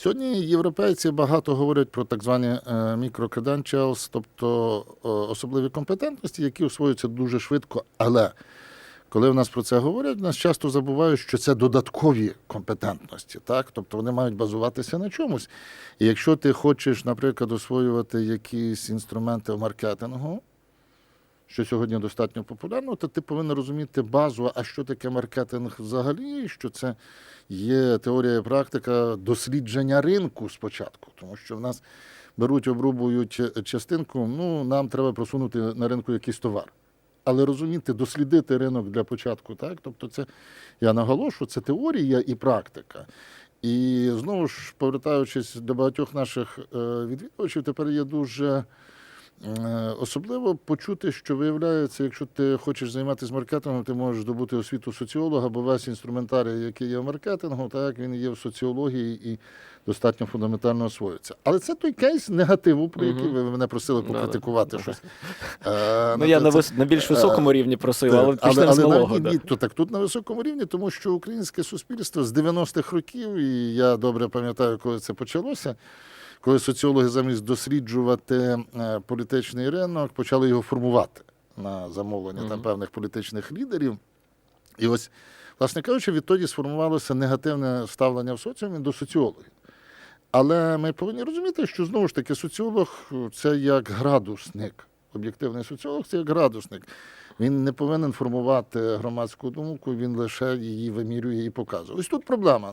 Сьогодні європейці багато говорять про так звані е, тобто е, особливі компетентності, які освоюються дуже швидко. Але коли в нас про це говорять, нас часто забувають, що це додаткові компетентності, так? Тобто вони мають базуватися на чомусь. І якщо ти хочеш, наприклад, освоювати якісь інструменти в маркетингу, що сьогодні достатньо популярно, то ти повинен розуміти базу, а що таке маркетинг взагалі, що це є теорія і практика дослідження ринку спочатку, тому що в нас беруть, обрубують частинку, ну, нам треба просунути на ринку якийсь товар. Але розуміти, дослідити ринок для початку, так? Тобто, це я наголошую, це теорія і практика. І знову ж, повертаючись до багатьох наших е, відвідувачів, тепер є дуже Особливо почути, що виявляється, якщо ти хочеш займатися маркетингом, ти можеш здобути освіту соціолога, бо весь інструментарій, який є в маркетингу, так він є в соціології і достатньо фундаментально освоюється. Але це той кейс негативу, про який ви мене просили Да-да. покритикувати Да. щось. Е, Ну, я це- на, вис... на більш високому рівні просив, але почнемо з малого. ні, то так тут на високому рівні, тому що українське суспільство з 90-х років, і я добре пам'ятаю, коли це почалося. Коли соціологи замість досліджувати е, політичний ринок, почали його формувати на замовлення там певних політичних лідерів. І ось, власне кажучи, відтоді сформувалося негативне ставлення в соціумі до соціологів. Але ми повинні розуміти, що знову ж таки соціолог це як градусник. Об'єктивний соціолог це як градусник. Він не повинен формувати громадську думку, він лише її вимірює і показує. Ось тут проблема.